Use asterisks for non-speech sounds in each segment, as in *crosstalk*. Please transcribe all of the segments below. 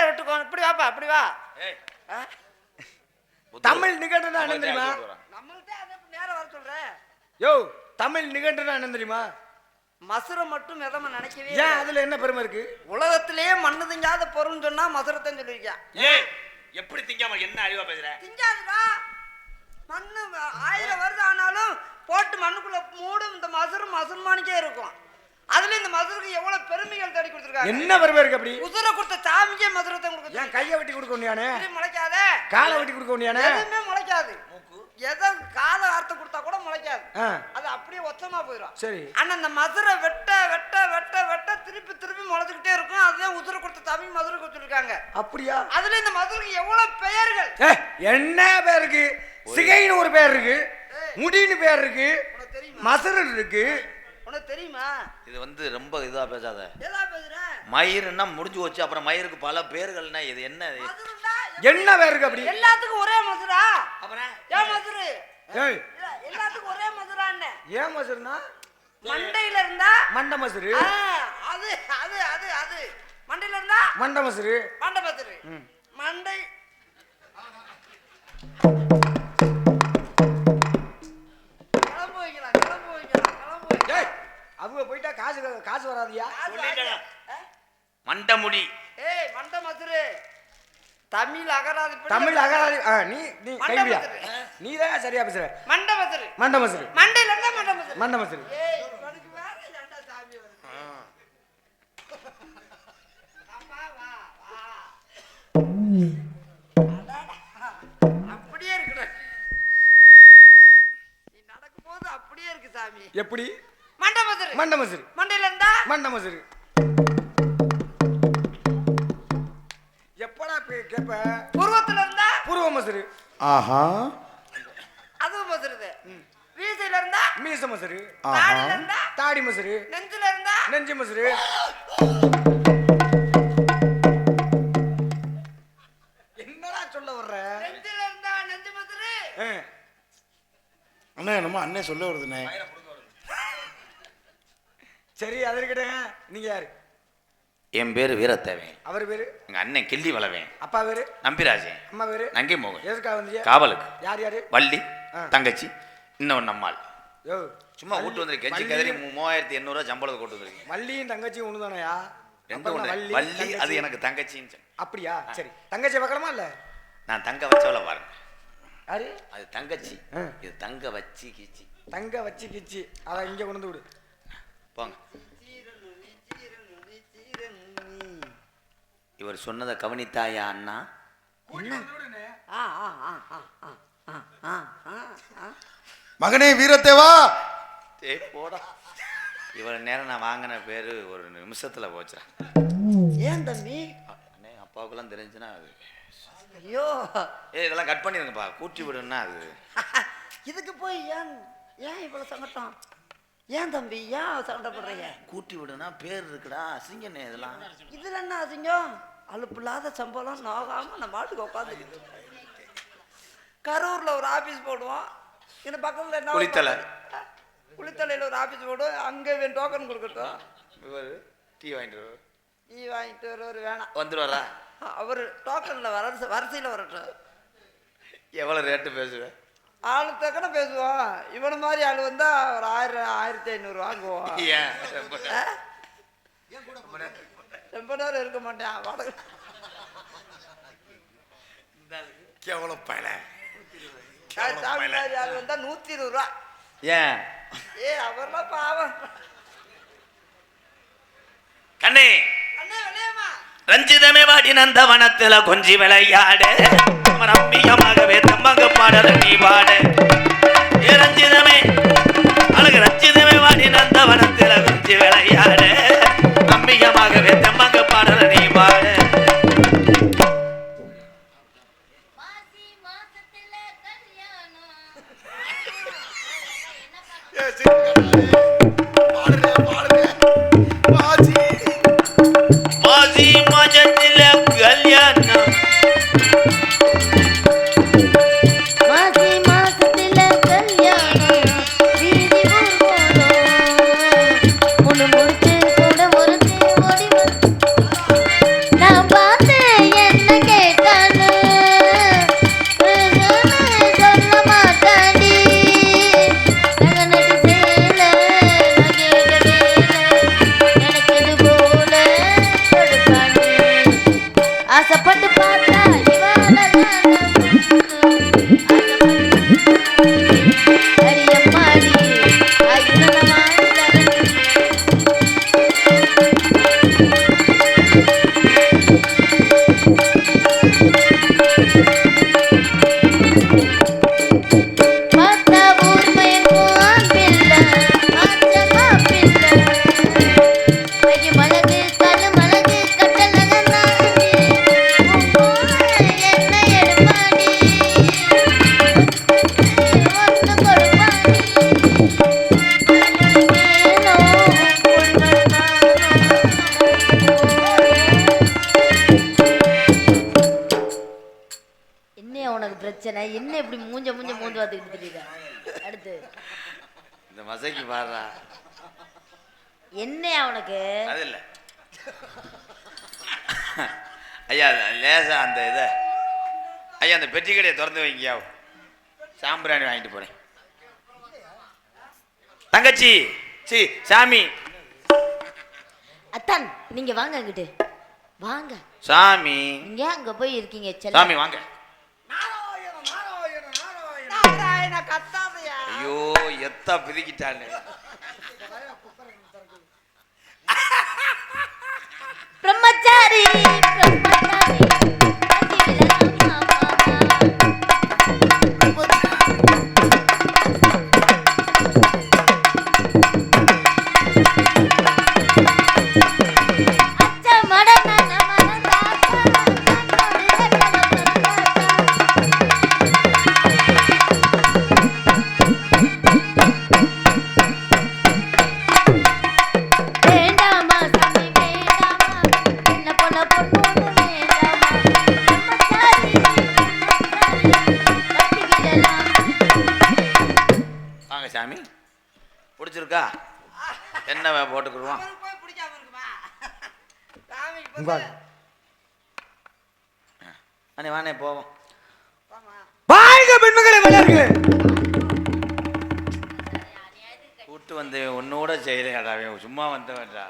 சேரை விட்டுக்கோ இப்படி வாப்பா அப்படி வா? தமிழ் நிகழ்னா என்ன தெரியுமா? நம்மள்ட்ட அதை நேரம் வர சொல்றேன் யோ தமிழ் நிகழ்னா என்ன தெரியுமா? மசுரை மட்டும் விதம நினைக்கவே ஏன். அதுல என்ன பெருமை இருக்கு? உலகத்திலேயே மண்ணு திங்காத பொருள்னு சொன்னா மசுரத்தைன்னு சொல்லியிருக்கேன் ஏய் எப்படி திங்காம என்ன அறிவா பேசுற? திங்காதுடா. மண்ணு ஆயிரம் வருஷம் ஆனாலும் போட்டு மண்ணுக்குள்ள மூடும் இந்த மசுரு மசுர்மானிக்கே இருக்கும். அதுல இந்த மசுருக்கு எவ்வளவு பெருமைகள் தேடி கொடுத்துருக்காங்க? என்ன பெருமை இருக்கு அப்படி? உசுரை கொடுத்த சாமிக்கே மதுரத்தை கொடுக்க ஏன் கையை வெட்டி கொடுக்க முடியானே முளைக்காத. காலை வெட்டி கொடுக்க முடியானே எதுவுமே முளைக்காது. எதை கால அறுத்து கொடுத்தா கூட முளைக்காது. அது அப்படியே ஒத்தமா போயிடும் சரி. ஆனா இந்த மதுரை வெட்ட வெட்ட வெட்ட வெட்ட திருப்பி திருப்பி முளைச்சுக்கிட்டே இருக்கும். அதுதான் உசுரை கொடுத்த தமிழ் மதுரை கொடுத்துருக்காங்க அப்படியா? அதுல இந்த மதுரைக்கு எவ்வளவு பெயர்கள் என்ன பேர் இருக்கு? சிகைன்னு ஒரு பேர் இருக்கு. முடின்னு பேர் இருக்கு. மசுரு இருக்கு. உனக்கு தெரியுமா? இது வந்து ரொம்ப இதா பேசாத. மயிருன்னா முடிஞ்சு போச்சு அப்புறம் மயிருக்கு பல பேர்கள்னா இது என்ன என்ன பேர் இருக்கு அப்படி? எல்லாத்துக்கும் ஒரே மதுரா? அப்புறம் ஏன் மதுரை? எல்லாத்துக்கும் ஒரே மதுரான்னு. ஏன் மசுருனா மண்டையில இருந்தா? மண்ட மசுரு ஆ, அது அது அது அது. மண்டையில இருந்தா? மண்ட மசுரு மண்டை மதுரை. ம். மண்டை. காசு காசு வராதியா? மண்டமுடி. ஏய் மண்டமதுரு தமிழ் அகராதி தமிழ் அகராதி நீ நீ கைவியா நீ தான் சரியா பேசுற. மண்ட சாமி மண்ட மதுரு. மண்டையில இருந்தா மண்ட மதுரு. மண்ட மதுரு. அப்படியே இருக்கு சாமி. எப்படி? மண்டை மசுரு மண்டையில இருந்தா மண்ட மசுரு எப்படா பே- கேப்ப? புருவத்துல இருந்தா பூர்வ மசுரு ஆஹா. அதுவும் மதுருது வீசையில இருந்தா மீச தாடியில இருந்தா தாடி மசுரு நெஞ்சில இருந்தா நெஞ்சு மசுரு என்னடா சொல்ல வர்ற? நெஞ்சில இருந்தா நெஞ்சு ஆ, அண்ணா என்னமோ அண்ணே சொல்ல வருதுண்ணே. சரி அது இருக்கட்டும் நீங்க யாரு? என் பேரு வீரத்தேவன். அவர் பேரு? எங்க அண்ணன் கிள்ளி வளவேன். அப்பா பேரு? நம்பிராஜன் அம்மா பேரு? நங்கை மோகன் எதுக்காக வந்தீங்க? காவலுக்கு. யார் யாரு? வள்ளி. தங்கச்சி இன்னொன்று நம்மாள். யோ சும்மா கூட்டு வந்து கெஞ்சி கதறி மூவாயிரத்தி எண்ணூறுவா சம்பளத்தை கொண்டு வந்திருக்கீங்க. வள்ளியும் தங்கச்சியும் ஒண்ணுதானயா? ரெண்டு அப்புறம் ஒண்ணு. வள்ளி, அது. எனக்கு தங்கச்சின்னு. அப்படியா? சரி. தங்கச்சி பார்க்கலாமா இல்ல? நான் தங்க வச்சவள பாருங்க. யாரு? அது தங்கச்சி. இது தங்க வச்சி கிச்சி. தங்க வச்சு கிச்சு. அதை இங்க கொண்டு வந்து விடு. வாங்க. இவர் சொன்னதை கவனித்தாயா அண்ணா? மகனே வீரத்தேவா தே போடா. இவர் நேரம் நான் வாங்கின பேர் ஒரு நிமிஷத்தில் போச்சா ஏன் தம்பி? அண்ணே அப்பாவுக்குலாம் தெரிஞ்சுன்னா அது. ஐயோ. ஏ இதெல்லாம் கட் பண்ணிடுங்கப்பா கூட்டி விடுன்னா அது. இதுக்கு போய் ஏன் ஏன் இவ்வளோ சங்கட்டம் ஏன் தம்பி ஏன் சங்கடப்படுறீங்க கூட்டி விடுனா பேர் இருக்குடா அசிங்கண்ணே இதெல்லாம். இதுல என்ன அசிங்கம்? அலுப்பு இல்லாத சம்பளம் நோகாம நம்ம பாட்டுக்கு உட்காந்துக்கிட்டு கரூர்ல ஒரு ஆபீஸ் போடுவோம். இந்த பக்கத்துல என்ன குளித்தலை. குளித்தலையில ஒரு ஆபீஸ் போடுவோம். அங்க டோக்கன் கொடுக்கட்டும். இவர் டீ வாங்கிட்டு வருவாரு. டீ வாங்கிட்டு வருவார் வேணாம். வந்துருவாரா? அவர் டோக்கன்ல வரிசை வரிசையில் வரட்டும். எவ்வளவு ரேட்டு பேசுவேன்? ஆளு தக்கன பேசுவோம் இவன மாதிரி ஆள் வந்தா ஒரு ஆயிரம் ஆயிரத்தி ஐநூறு வாங்குவோம். *laughs* ரொம்ப நேரம் இருக்க மாட்டேன். வாடகை. பயல. சாமி மாதிரி ஆள் வந்தா நூத்தி இருபது ரூபா ஏன்? ஏ அவர்லாம் பாவம். கண்ணே. ரஞ்சிதமே வாடி நந்தவனத்துல கொஞ்சி விளையாடு. ரம்மியமாகவே பாடல நீ பாட. ஏ ரஞ்சிதமே அழகு ரஞ்சிதமே வாடி நந்தவனத்தில் கொஞ்சி விளையா. பிரச்சனை. என்ன இப்படி மூஞ்ச மூஞ்ச மூஞ்ச பார்த்துக்கிட்டு தெரியுதா? அடுத்து. இந்த மசைக்கு பாடுறா. என்னையா உனக்கு? அது இல்லை. ஐயா லேசா அந்த இதை. ஐயா அந்த பெட்டி கடையை திறந்து வைங்கயா சாம்பிராணி வாங்கிட்டு போறேன். தங்கச்சி சி சாமி. அத்தான் நீங்க வாங்க அங்கிட்டு. வாங்க. சாமி. நீங்க அங்க போய் இருக்கீங்க சாமி வாங்க. ஐயோ எத்தா பிதிக்கிட்டான்னு பிரம்மச்சாரி! அண்ணே வானே போவோம். வாமா. வாழ்க பெண்மகளை வளர்க கூட்டு வந்து ஒன்னோட செய்யலையாடா அவன் சும்மா வந்தவன்டா.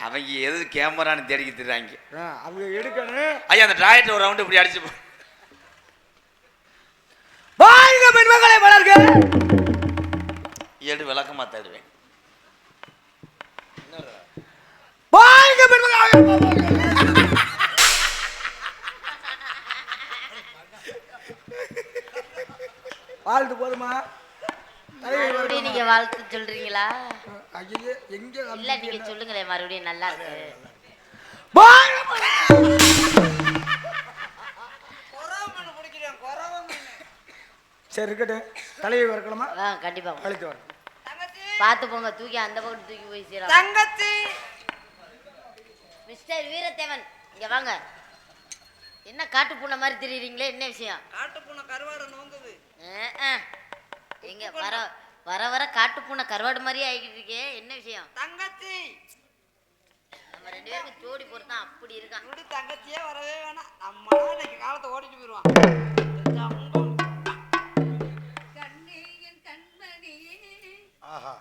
அவங்க எது கேமரான்னு தேடிக்கிட்டு திரிறாங்க ஆ, அவங்க எடுக்கணும். ஐயா அந்த டிராயட் ஒரு ரவுண்டு இப்படி அடிச்சு போ. வாழ்க பெண்மகளை வளர்க ஏடு விளக்கமா தேடுவேன். வாழ்க பெண்மகளை வாழ்த்து போதுமா? மறுபடியும் நீங்க வாழ்த்து சொல்றீங்களா? ஐயே எங்க இல்ல நீங்க சொல்லுங்களேன் மறுபடியும் நல்லா இருக்கு. சரி இருக்கட்டும். தலையை வரக்கலாமா ஆ கண்டிப்பா கழுத்து வர தங்கச்சி. பார்த்து போங்க தூக்கி அந்த பக்கம் தூக்கி போய் சேரலாம் தங்கச்சி. மிஸ்டர் வீரத்தேவன் இங்க வாங்க. என்ன காட்டு பூனை மாதிரி தெரியுறீங்களே? என்ன விஷயம்? காட்டு பூனை கருவாடு நோங்குது. எங்க வர வர வர காட்டு பூனை கருவாடு மாதிரியே ஆகிட்டு இருக்கே. என்ன விஷயம்? தங்கச்சி. நம்ம ரெண்டு பேருக்கு ஜோடி பொறுத்தான் அப்படி இருக்கான் இப்படி தங்கச்சியே வரவே வேணாம். நம்ம இன்னைக்கு காலத்தை ஓடிட்டு போயிடுவான். ஆஹா.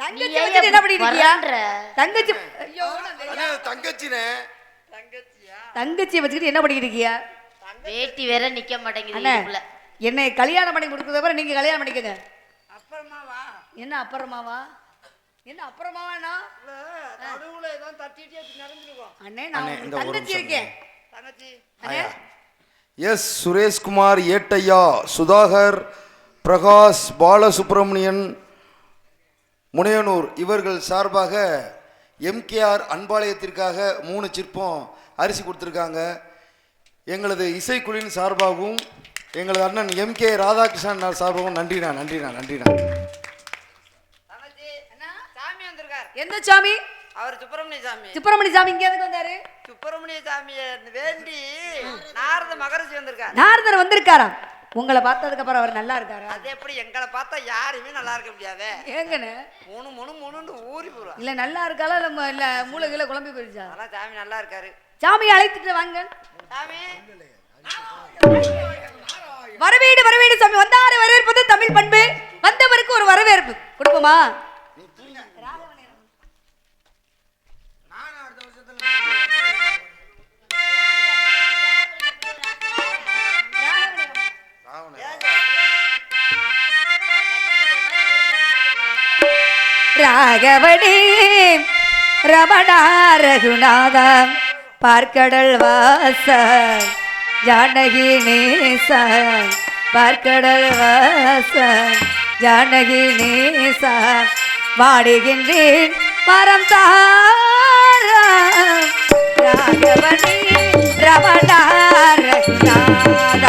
தங்கச்சி வச்சுட்டு என்ன? தங்கச்சி ஐயோ அண்ணே தங்கச்சினே. தங்கச்சியை? வச்சுக்கிட்டு என்ன பண்ணிட்டு இருக்கியா? வேட்டி வேற நிக்க மாட்டேங்குது. என்னை கல்யாணம் பண்ணி கொடுத்தத அப்புறம் நீங்க கல்யாணம் பண்ணிக்கங்க. அப்புறமா வா என்ன அப்புறமாவா? என்ன அப்புறமாவாண்ணா? இல்ல, நடுவுல ஏதோ தட்டிட்டே நடந்துருக்கோம் அண்ணே நான் தங்கச்சி இருக்கேன். தங்கச்சி. அண்ணே. எஸ் சுரேஷ்குமார் ஏட்டையா சுதாகர் பிரகாஷ் பாலசுப்ரமணியன் முனையனூர் இவர்கள் சார்பாக எம்கேஆர் அன்பாலயத்திற்காக மூணு சிற்பம் அரிசி கொடுத்துருக்காங்க. எங்களது இசைக்குழுவின் சார்பாகவும் எங்களது அண்ணன் எம்கே ராதாகிருஷ்ணன் சார்பாகவும் நன்றிண்ணா நன்றிண்ணா நன்றிண்ணா. சாமி வந்திருக்கார். எந்த சாமி? அவர் சுப்பிரமணிய சாமி. சுப்பிரமணிய சாமி இங்க எதுக்கு வந்தாரு? சுப்பிரமணிய சாமியை வேண்டி நாரத மகரிஷி வந்திருக்கார். நாரதர் வந்திருக்காரா? உங்களை பார்த்ததுக்கு அப்புறம் அவர் நல்லா இருக்காரா? அது எப்படி எங்களை பார்த்தா யாருமே நல்லா இருக்க முடியாதே? ஏங்கண்ணே. மூணு மூணு மூணுன்னு ஊறி போடுவான் இல்ல நல்லா இருக்காளா நம்ம இல்ல மூளை கீழே குழம்பி போயிடுச்சா அதெல்லாம் சாமி நல்லா இருக்காரு. சாமியை அழைத்துட்டு வாங்க. சாமி. வரவேடு வரவேடு சாமி. வந்தாரு வரவேற்பது தமிழ் பண்பு. வந்தவருக்கு ஒரு வரவேற்பு. கொடுப்போமா? ராகவடி ரமணா ரகுநாத பார்க்கடல் வாச ஜானகி நேச பார்க்கடல் வாச ஜானகி நேச வாடுகின்றேன் மரம் தாரா. ராகவடி ரமணா ரகுநாத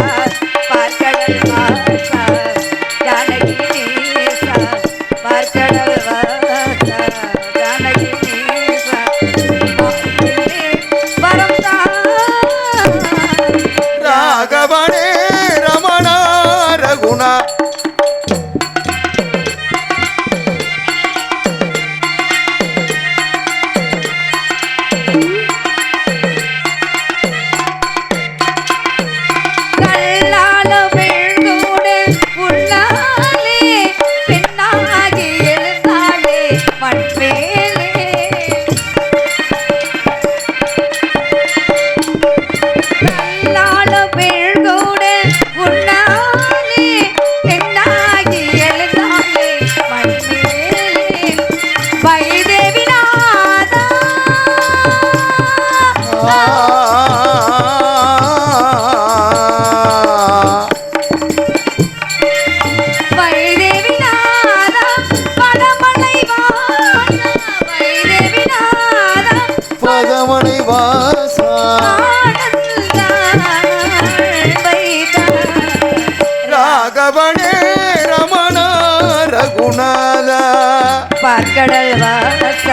ராகவனே ரமணா ரகுநாதா. பார்க்கடல் வாச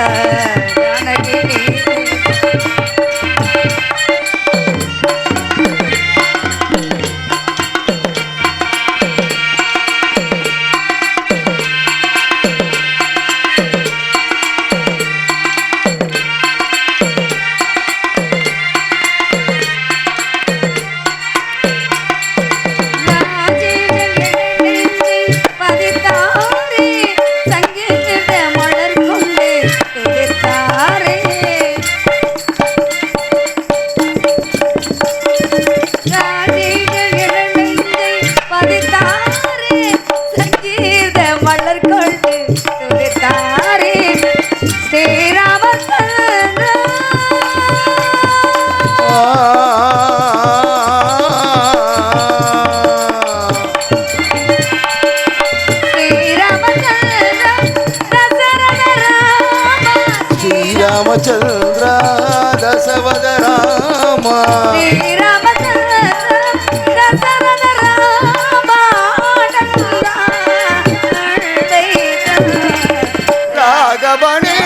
ராகவனே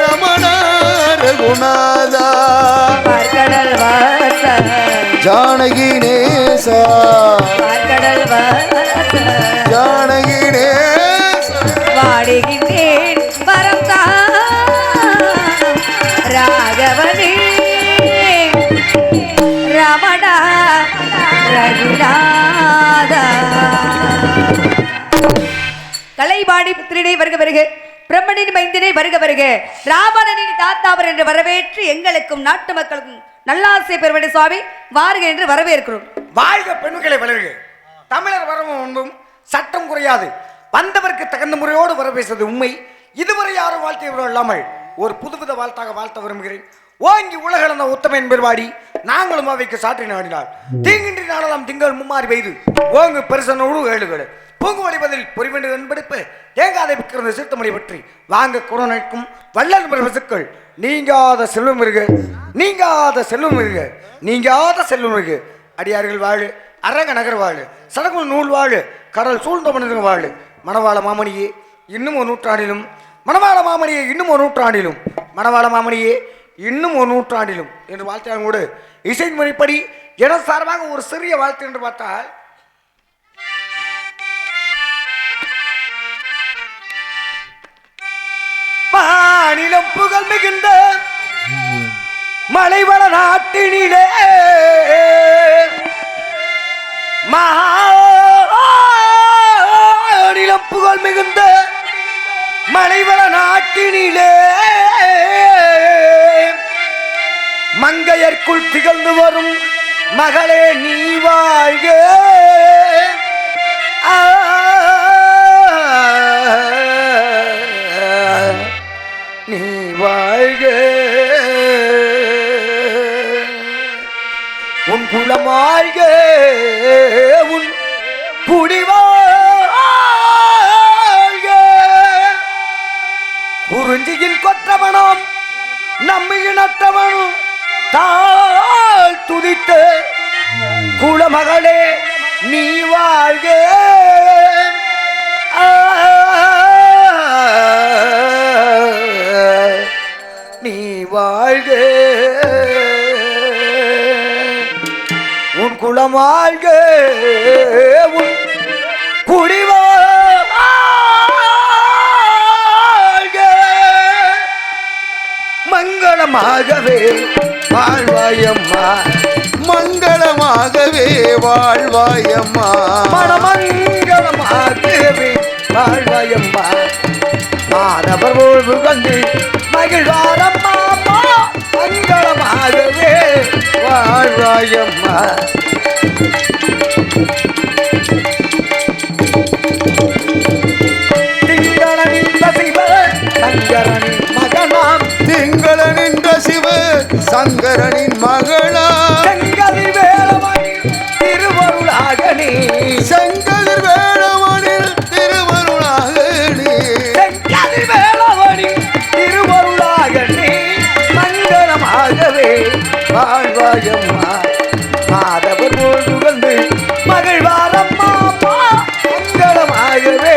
ரமண ரகுநாதா. பார்க்கடல் வாச. ஜானகி நேசா பார்க்கடல் வாச. ஜானகி நேசா வாடுகின்றேன் வரந்தா ராகவனே. ரமணா ரகுநாதா. கலைபாடி புத்திரனை வருக வருக. பிரம்மனின் வருக வருக. ராவணனின் தாத்தாவர் என்று வரவேற்று எங்களுக்கும் நாட்டு மக்களுக்கும் நல்லாசை பெருமடி சுவாமி. வாருக என்று வரவேற்கிறோம். வாழ்க பெண்களை வளருக. தமிழர் வரவும் முன்பும் சட்டம் குறையாது. வந்தவருக்கு தகுந்த முறையோடு வர பேசுவது உண்மை. இதுவரை யாரும் வாழ்த்தியவர்கள் இல்லாமல் ஒரு புதுவித வாழ்த்தாக வாழ்த்த விரும்புகிறேன். ஓங்கி உலகளந்த உத்தமன் பெருவாடி நாங்களும் அவைக்கு சாற்றி நாடினார் தீங்கின்றி நாடலாம் திங்கள் மும்மாறி பெய்து. ஓங்கு பெருசனோடு ஏழுகள் பூங்கு பதில் பொறிவென்று என்படுப்பு. தேங்காதை விற்கிறது சிறுத்தமணி பற்றி வாங்க குணநக்கும் வள்ளல் பிரபசுக்கள் நீங்காத செல்வம் மிருக நீங்காத செல்வம் மிருக நீங்காத செல்வம் மிருக அடியார்கள் வாழு அரங்க நகர் வாழு சடகு நூல் வாழு கடல் சூழ்ந்த மனிதன் வாழு. மணவாள மாமணியே இன்னும் ஒரு நூற்றாண்டிலும். மணவாள மாமணியே இன்னும் ஒரு நூற்றாண்டிலும். மணவாள மாமணியே இன்னும் ஒரு நூற்றாண்டிலும். என்று வாழ்த்தாங்க கூட இசை முறைப்படி என சார்பாக ஒரு சிறிய வாழ்த்து என்று பார்த்தால் மாநிலம் புகழ் மிகுந்த மலைவள நாட்டினிலே. மாநிலம் புகழ் மிகுந்த மலைவள நாட்டினிலே. மங்கையர்க்குள் திகழ்ந்து வரும் மகளே நீ வாழ்க. நீ வாழ்க. உன் குலமாழ்க. உன் குடிவாழ்க. குறிஞ்சியின் கொற்றவனும் நம்மை இனத்தவனும் தாழ் துதித்த குலமகளே நீ வாழ்க. நீ வாழ்க. உன் குளம் குலமாழ்க உன் குடிவாழ்க மங்களமாகவே வாழ்வாயம்மா. மங்களமாகவே வாழ்வாயம்மா. மனமங்களமாகவே வாழ்வாயம்மா. மாதவர் போல் கண்டு மகிழ்வாரம்மா. மங்களமாகவே வாழ்வாயம்மா சங்கரனின் மகனாம். திங்கள நின்ற சிவ சங்கரனின் மகளா வாழ்வாயம்மா. மாதவர் போல் புகழ்ந்து மகிழ்வாரம்மா மங்களமாகவே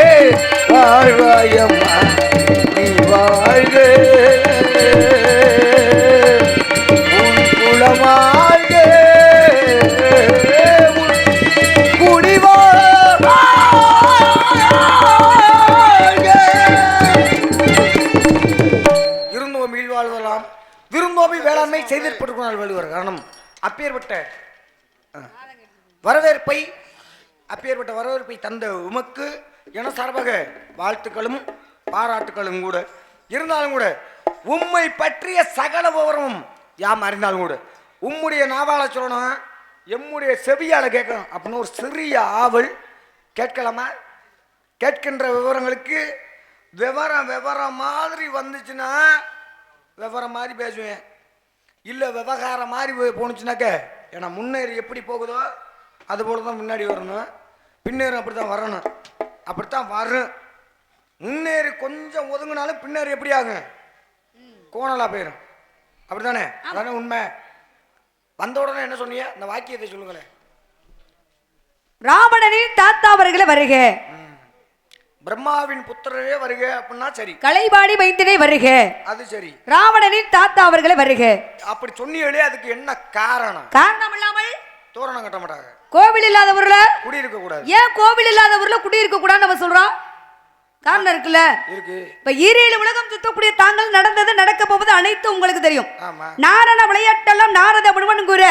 அப்பேற்பட்ட வரவேற்பை அப்பேற்பட்ட வரவேற்பை தந்த உமக்கு என சார்பாக வாழ்த்துக்களும் பாராட்டுகளும் கூட. இருந்தாலும் கூட உம்மை பற்றிய சகல விவரமும் யாம் அறிந்தாலும் கூட உம்முடைய நாவால சொல்லணும் எம்முடைய செவியால கேட்கணும். அப்படின்னு ஒரு சிறிய ஆவல் கேட்கலாமா? கேட்கின்ற விவரங்களுக்கு விவரம் விவரம் மாதிரி வந்துச்சுன்னா விவரம் மாதிரி பேசுவேன். இல்லை விவகாரம் மாதிரி போய் போணுச்சுனாக்க ஏன்னா முன்னேறி எப்படி போகுதோ அது போல தான் முன்னாடி வரணும். பின்னேறி அப்படி தான் வரணும். அப்படித்தான் வரும். முன்னேறி கொஞ்சம் ஒதுங்கினாலும் பின்னேறி எப்படி ஆகும்? கோணலா போயிடும் அப்படிதானே அதானே உண்மை. வந்த உடனே என்ன சொன்னீங்க? இந்த வாக்கியத்தை சொல்லுங்களேன். ராவணனின் தாத்தா அவர்களை வருக. பிரம்மாவின் புத்திரரே வருக அப்படின்னா சரி. கலைவாணி மைந்தனே வருக. அது சரி. ராவணனின் தாத்தா அவர்களை வருக. அப்படி சொன்னீங்களே அதுக்கு என்ன காரணம்? காரணம் இல்லாமல் தோரணம் கட்ட மாட்டாங்க. கோவில் இல்லாத ஊர்ல குடியிருக்க கூடாது. ஏன் கோவில் இல்லாத ஊர்ல குடியிருக்க கூடாதுன்னு நம்ம சொல்றோம்? காரணம் இருக்குல்ல? இருக்கு. இப்ப ஈரேழு உலகம் சுத்தக்கூடிய தாங்கள் நடந்தது நடக்க போவது அனைத்தும் உங்களுக்கு தெரியும். நாரண விளையாட்டெல்லாம் நாரத முழுவன் கூற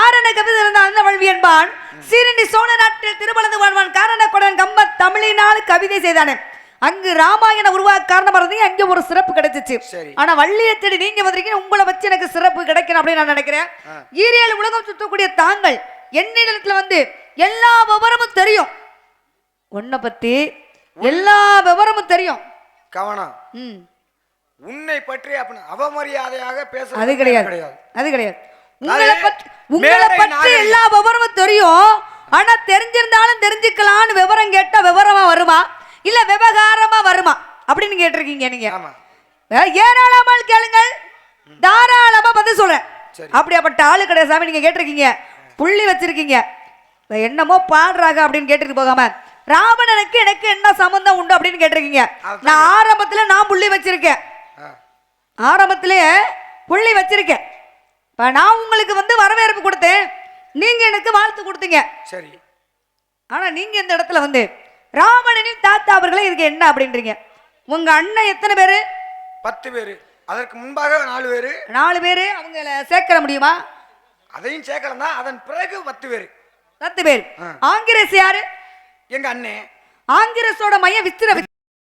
ஆரண கவிதை அந்த வல்வி என்பான். சீரண்டி சோழ நாட்டில் திருமணந்து வாழ்வான். காரண கொடன் கம்ப தமிழினால் கவிதை செய்தானே. அங்கு ராமாயண உருவாக்க காரணமா இருந்தீங்க அங்க ஒரு சிறப்பு கிடைச்சிச்சு. ஆனா வள்ளியை தேடி நீங்க வந்திருக்கீங்க உங்களை வச்சு எனக்கு சிறப்பு கிடைக்கணும் அப்படின்னு நான் நினைக்கிறேன். ஈரேழு உலகம் சுத்தக்கூடிய தாங்கள் என்னிடத்துல வந்து எல்லா விவரமும் தெரியும். உன்னை பத்தி எல்லா விவரமும் தெரியும். கவனம். ம். உன்னை பற்றி அவமரியாதையாக பேச அது கிடையாது. அது கிடையாது. உங்களை பற்றி உங்களை. எல்லா விவரமும் தெரியும். ஆனா தெரிஞ்சிருந்தாலும் தெரிஞ்சுக்கலாம்னு விவரம் கேட்டா விவரமா வருமா? இல்ல விவகாரமா வருமா? அப்படின்னு கேட்டிருக்கீங்க நீங்க. ஏராளமால் கேளுங்கள். தாராளமா பதில் சொல்றேன். அப்படியாப்பட்ட ஆளு கிடையாது சாமி நீங்க கேட்டிருக்கீங்க. புள்ளி வச்சிருக்கீங்க. என்னமோ பாடுறாங்க அப்படின்னு கேட்டுட்டு போகாம ராவணனுக்கு எனக்கு என்ன சம்பந்தம் உண்டு அப்படின்னு கேட்டிருக்கீங்க. நான் ஆரம்பத்துல நான் புள்ளி வச்சிருக்கேன். ஆ, ஆரம்பத்திலேயே புள்ளி வச்சிருக்கேன். இப்போ நான் உங்களுக்கு வந்து வரவேற்பு கொடுத்தேன். நீங்க எனக்கு வாழ்த்து கொடுத்தீங்க. சரி. ஆனா நீங்க இந்த இடத்துல வந்து ராவணனின் தாத்தா அவர்களே இதுக்கு என்ன அப்படின்றீங்க? உங்க அண்ணன் எத்தனை பேரு? பத்து பேரு. அதற்கு முன்பாக நாலு பேரு. நாலு பேரு. அவங்கள சேர்க்கிற முடியுமா? அதையும் சேர்க்கலாம் தான் அதன் பிறகு பத்து பேரு. பத்து பேர். ஆங்கிரஸ் யாரு? எங்க அண்ணே. ஆங்கிரஸோட மையம் வித்திர